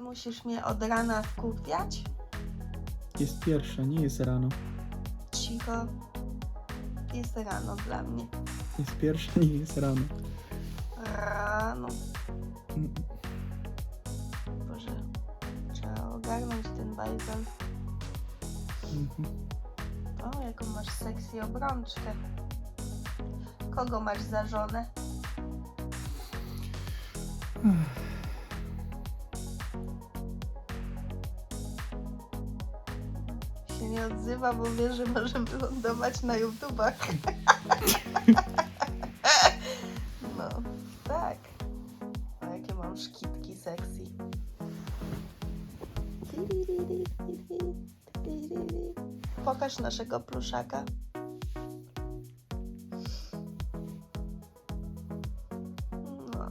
musisz mnie od rana wkurwiać? Jest pierwsza, nie jest rano. Cicho. Jest rano dla mnie. Jest pierwsza, nie jest rano. Rano. Mm, Boże. Trzeba ogarnąć ten bajzel. mhm. O, jaką masz sexy obrączkę. Kogo masz za żonę? Się nie odzywa, bo wie, że może wylądować na YouTubach. No, tak. O, jakie mam szkitki sexy. Pokaż naszego pluszaka. No.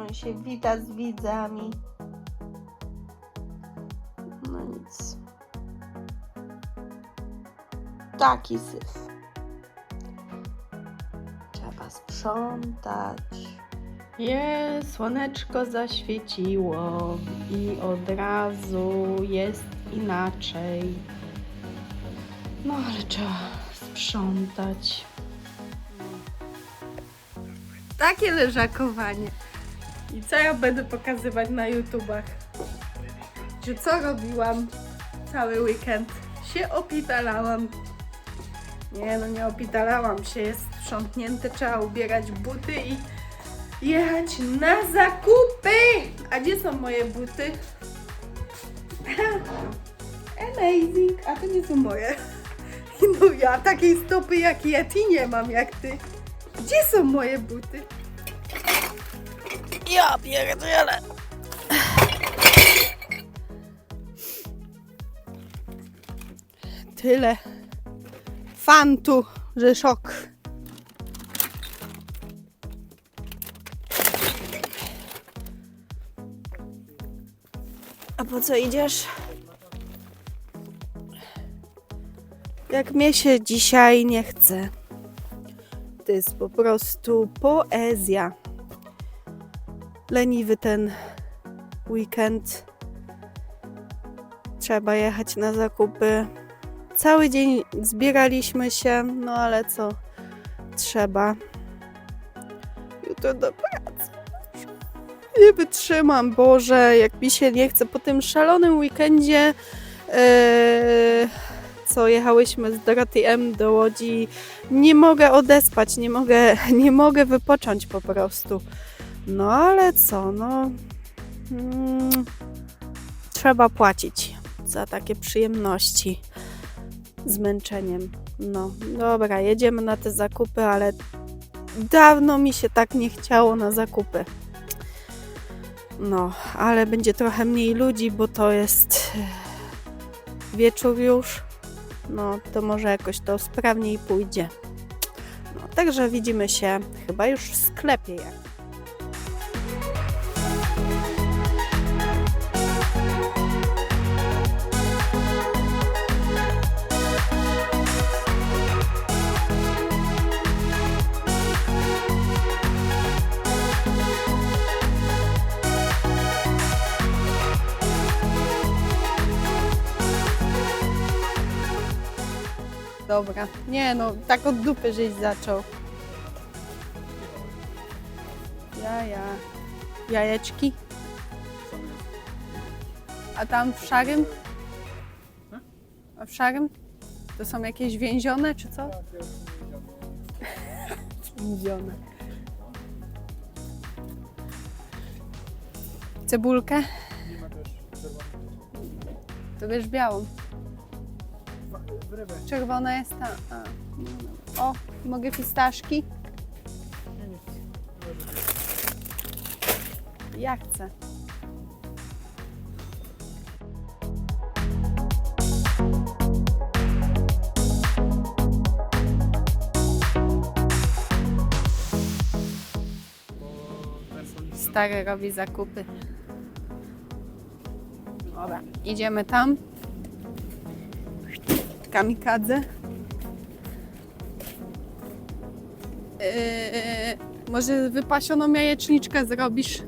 On się wita z widzami. Taki syf. Trzeba sprzątać. Je, słoneczko zaświeciło i od razu jest inaczej. No ale trzeba sprzątać. Takie leżakowanie. I co ja będę pokazywać na YouTubach? Że co robiłam cały weekend? Się opitalałam. Nie no, nie opitalałam się, jest sprzątnięte, trzeba ubierać buty i jechać na zakupy! A gdzie są moje buty? Amazing! A to nie są moje. No ja takiej stopy jak Yeti nie mam jak ty. Gdzie są moje buty? Ja pierdzielę. Tyle fantu, że szok. A po co idziesz? Jak mnie się dzisiaj nie chce. To jest po prostu poezja. Leniwy ten weekend. Trzeba jechać na zakupy. Cały dzień zbieraliśmy się, no ale co? Trzeba. Jutro do pracy. Nie wytrzymam, Boże, jak mi się nie chce po tym szalonym weekendzie, e, co jechałyśmy z Doroty M do Łodzi, nie mogę odespać, nie mogę, nie mogę wypocząć po prostu. No ale co, no mm, trzeba płacić za takie przyjemności zmęczeniem. No dobra, jedziemy na te zakupy, ale dawno mi się tak nie chciało na zakupy. No, ale będzie trochę mniej ludzi, bo to jest e, wieczór już. No, to może jakoś to sprawniej pójdzie. No, także widzimy się chyba już w sklepie. Jak. Dobra. Nie no, tak od dupy żeś zaczął. Jaja. Jajeczki. A tam w szarym? A w szarym? To są jakieś więzione, czy co? Więzione. Cebulkę? To bierz białą. Czerwona jest ta. O, mogę fistaszki? Ja chcę. Stary robi zakupy. Dobra, idziemy tam kamikadze. Yy, może wypasioną jajeczniczkę zrobisz?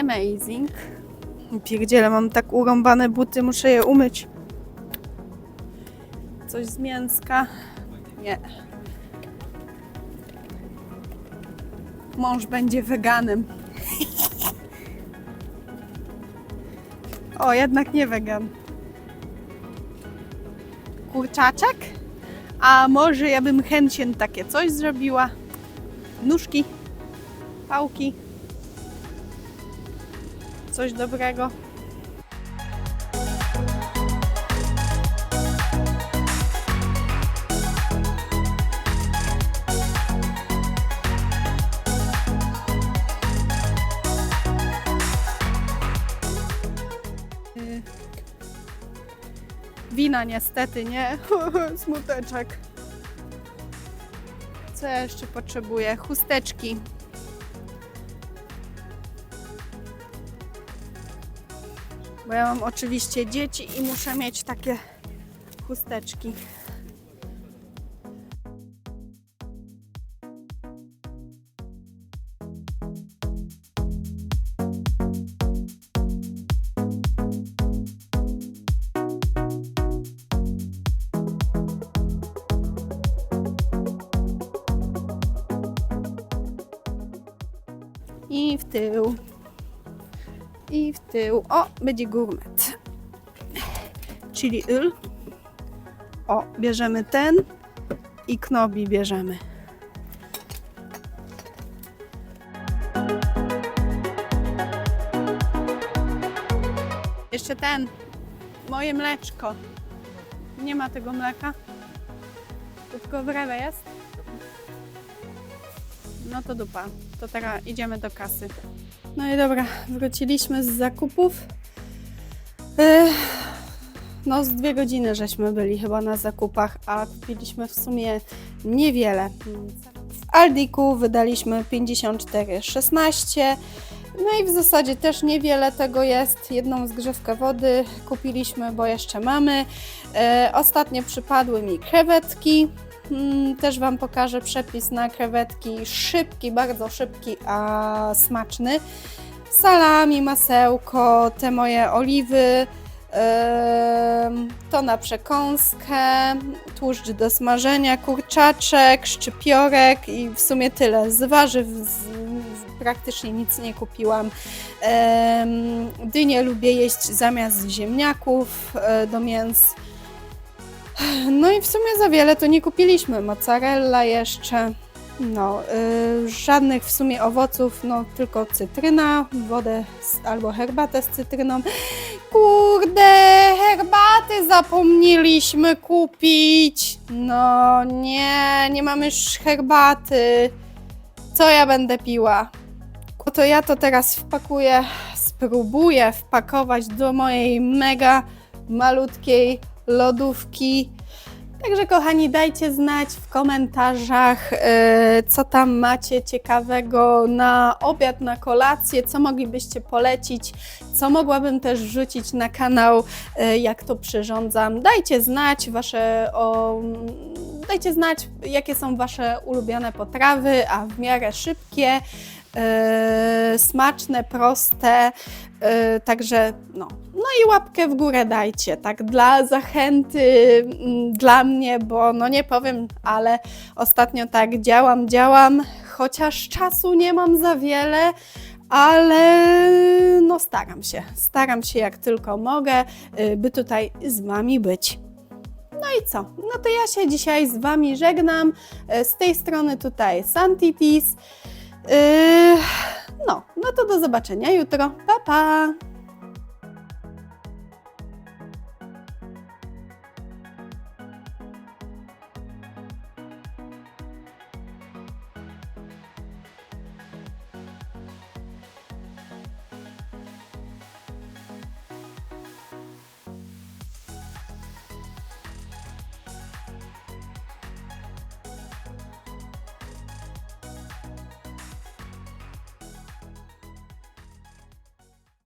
Amazing. Pierdziele, mam tak urąbane buty, muszę je umyć. Coś z mięska? Nie. Mąż będzie weganem. O, jednak nie wegan. Kurczaczek? A może ja bym chętnie takie coś zrobiła? Nóżki, pałki, coś dobrego. Wina niestety, nie? Smuteczek. Co ja jeszcze potrzebuję? Chusteczki. Bo ja mam oczywiście dzieci i muszę mieć takie chusteczki. I w tył. I w tył. O, będzie gourmet. Czyli yl. O, bierzemy ten. I knobi bierzemy. Jeszcze ten. Moje mleczko. Nie ma tego mleka. To tylko w jest. No to dupa. To teraz idziemy do kasy. No i dobra, wróciliśmy z zakupów. No z dwie godziny żeśmy byli chyba na zakupach, a kupiliśmy w sumie niewiele. W Aldiku wydaliśmy 54,16. No i w zasadzie też niewiele tego jest. Jedną zgrzewkę wody kupiliśmy, bo jeszcze mamy. E, ostatnio przypadły mi krewetki. Mm, Też Wam pokażę przepis na krewetki. Szybki, bardzo szybki, a smaczny. Salami, masełko, te moje oliwy, to na przekąskę, tłuszcz do smażenia, kurczaczek, szczypiorek i w sumie tyle. Z warzyw z, praktycznie nic nie kupiłam. Em, Dynię lubię jeść zamiast ziemniaków e, do mięs. No i w sumie za wiele to nie kupiliśmy. Mozzarella jeszcze. No, y, żadnych w sumie owoców, no tylko cytryna, wodę z, albo herbatę z cytryną. Kurde, herbaty zapomnieliśmy kupić. No nie, nie mamy już herbaty. Co ja będę piła? To ja to teraz wpakuję, spróbuję wpakować do mojej mega malutkiej lodówki. Także kochani, dajcie znać w komentarzach, e, co tam macie ciekawego na obiad, na kolację, co moglibyście polecić, co mogłabym też wrzucić na kanał, e, jak to przyrządzam. Dajcie znać wasze, o, dajcie znać, jakie są wasze ulubione potrawy, a w miarę szybkie, e, smaczne, proste. E, Także no. No i łapkę w górę dajcie, tak dla zachęty mm, dla mnie, bo no nie powiem, ale ostatnio tak działam, działam, chociaż czasu nie mam za wiele, ale no staram się, staram się jak tylko mogę, y, by tutaj z Wami być. No i co? No to ja się dzisiaj z Wami żegnam. Y, Z tej strony tutaj Santitis. Yy, No, no to do zobaczenia jutro. Pa, pa!